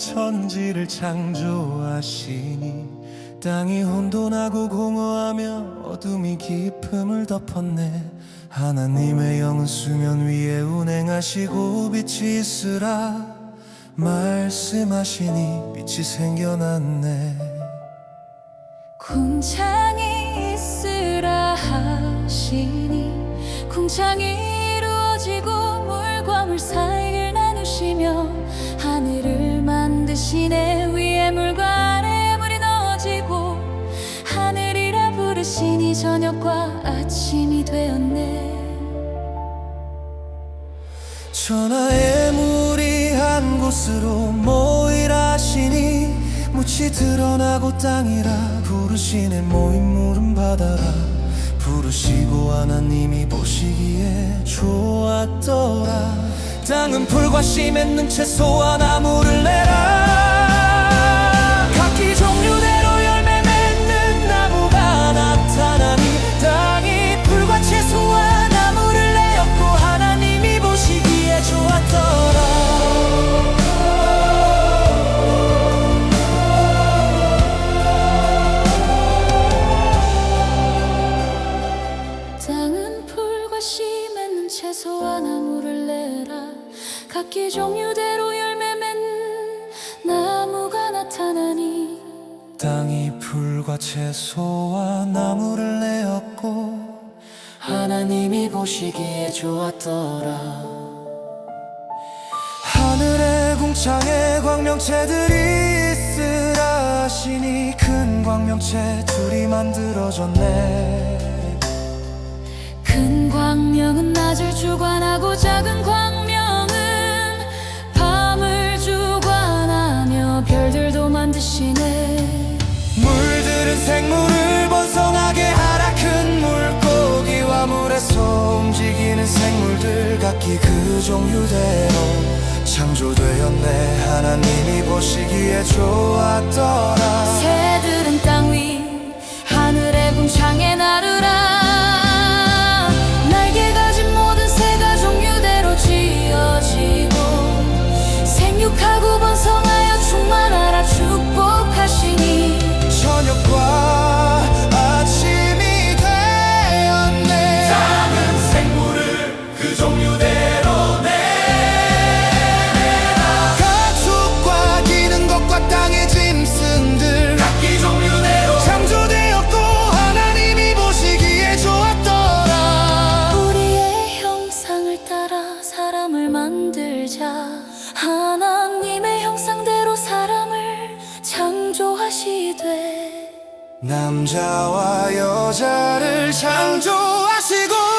천지를 창조하시니 땅이 혼돈하고 공허하며 어둠이 깊음을 덮었네. 하나님의 영은 수면 위에 운행하시고 빛이 있으라 말씀하시니 빛이 생겨났네. 궁창이 있으라 하시니 궁창이 이루어지고 물과 물 사이 를 나누시며 하늘을 만드시네 위에 물과 아래에 물이 넣어지고 하늘이라 부르시니 저녁과 아침이 되었네. 천하의 물이 한 곳으로 모이라 하시니 묻이 드러나고 땅이라 부르시네. 모인 물은 바다라 부르시고 하나님이 보시기에 좋았더라 땅은 풀과 씨 맺는 채소와 나무를 내라 각기 종류대로 열매 맺는 나무가 나타나니 땅이 풀과 채소와 나무를 내었고 하나님이 보시기에 좋았더라. 하늘의 궁창에 광명체들이 있으라 하시니 큰 광명체 둘이 만들어졌네. 큰 광명은 낮을 주관하고 작은 광 만드시네 물들은 생물을 번성하게 하라. 큰 물고기와 물에서 움직이는 생물들 각기 그 종류대로 창조되었네. 하나님이 보시기에 좋았더라. 새들은 땅 위 하늘의 궁창에 나르라. 날개 가진 모든 새가 종류대로 지어지고 생육하고 번성하 창조하시되 남자와 여자를 창조하시니